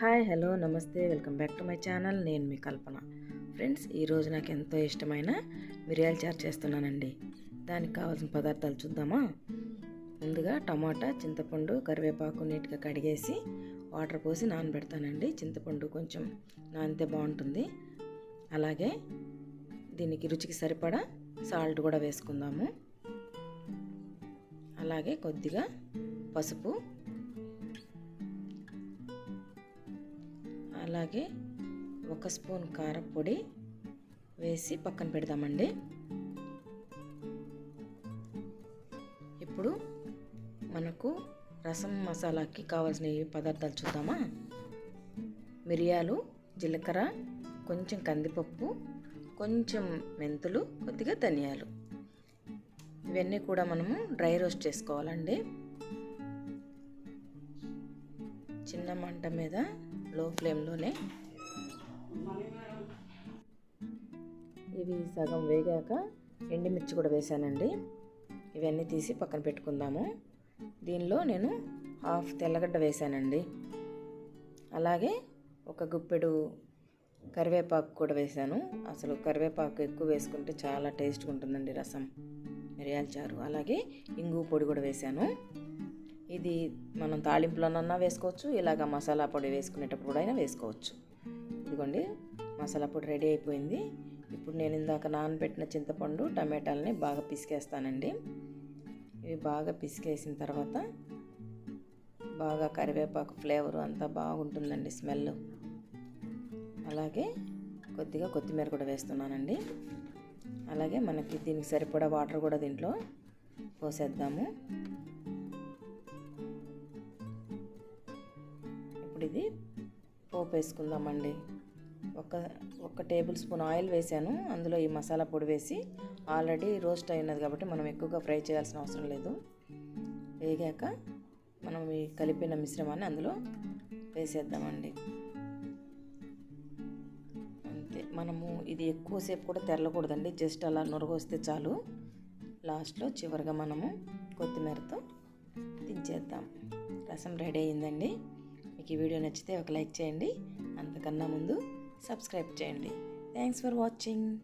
Hi hello నమస్తే welcome back to my channel. నేను మీ కల్పన. ఫ్రెండ్స్ ఈరోజు నాకు ఎంతో ఇష్టమైన మిరియాల చారు చేస్తున్నానండి. దానికి కావాల్సిన పదార్థాలు చూద్దామా? ముందుగా టమాటా చింతపండు కరివేపాకు నీట్గా కడిగేసి వాటర్ పోసి నానబెడతానండి. చింతపండు కొంచెం నానితే బాగుంటుంది. అలాగే దీనికి రుచికి సరిపడా సాల్ట్ కూడా వేసుకుందాము. అలాగే కొద్దిగా పసుపు అలాగే ఒక స్పూన్ కారపొడి వేసి పక్కన పెడదామండి. ఇప్పుడు మనకు రసం మసాలాకి కావాల్సిన పదార్థాలు చూద్దామా? మిరియాలు జీలకర్ర కొంచెం కందిపప్పు కొంచెం మెంతులు కొద్దిగా ధనియాలు. ఇవన్నీ కూడా మనము డ్రై రోస్ట్ చేసుకోవాలండి. చిన్న మంట మీద లో ఫ్లేమ్లోనే ఇవి సగం వేగాక ఎండుమిర్చి కూడా వేసానండి. ఇవన్నీ తీసి పక్కన పెట్టుకుందాము. దీనిలో నేను హాఫ్ తెల్లగడ్డ వేసానండి. అలాగే ఒక గుప్పెడు కరివేపాకు కూడా వేశాను అసలు కరివేపాకు ఎక్కువ వేసుకుంటే చాలా టేస్ట్గా ఉంటుందండి రసం. మిరియాల చారు. అలాగే ఇంగు పొడి కూడా వేసాను. ఇది మనం తాలింపులోనన్నా వేసుకోవచ్చు ఇలాగ మసాలా పొడి వేసుకునేటప్పుడు కూడా అయినా వేసుకోవచ్చు. ఇదిగోండి మసాలా పొడి రెడీ అయిపోయింది. ఇప్పుడు నేను ఇందాక నానబెట్టిన చింతపండు టమాటాలని బాగా పిసికేస్తానండి. ఇవి బాగా పిసికేసిన తర్వాత బాగా కరివేపాకు ఫ్లేవర్ అంతా బాగుంటుందండి స్మెల్. అలాగే కొద్దిగా కొత్తిమీర కూడా వేస్తున్నానండి. అలాగే మనకి దీనికి సరిపడా వాటర్ కూడా దీంట్లో పోసేద్దాము. ఇప్పుడు ఇది పోపు వేసుకుందామండి ఒక ఒక టేబుల్ స్పూన్ ఆయిల్ వేసాను. అందులో ఈ మసాలా పొడి వేసి ఆల్రెడీ రోస్ట్ అయినది కాబట్టి మనం ఎక్కువగా ఫ్రై చేయాల్సిన అవసరం లేదు. వేగాక మనం ఈ కలిపిన మిశ్రమాన్ని అందులో వేసేద్దామండి. అంతే. మనము ఇది ఎక్కువసేపు కూడా తెరలకూడదండి. జస్ట్ అలా నొరగొస్తే చాలు. లాస్ట్లో చివరిగా మనము కొత్తిమీరతో దించేద్దాం. రసం రెడీ అయిందండి. మీకు ఈ వీడియో నచ్చితే ఒక లైక్ చేయండి. అంతకన్నా ముందు సబ్స్క్రైబ్ చేయండి. Thanks for watching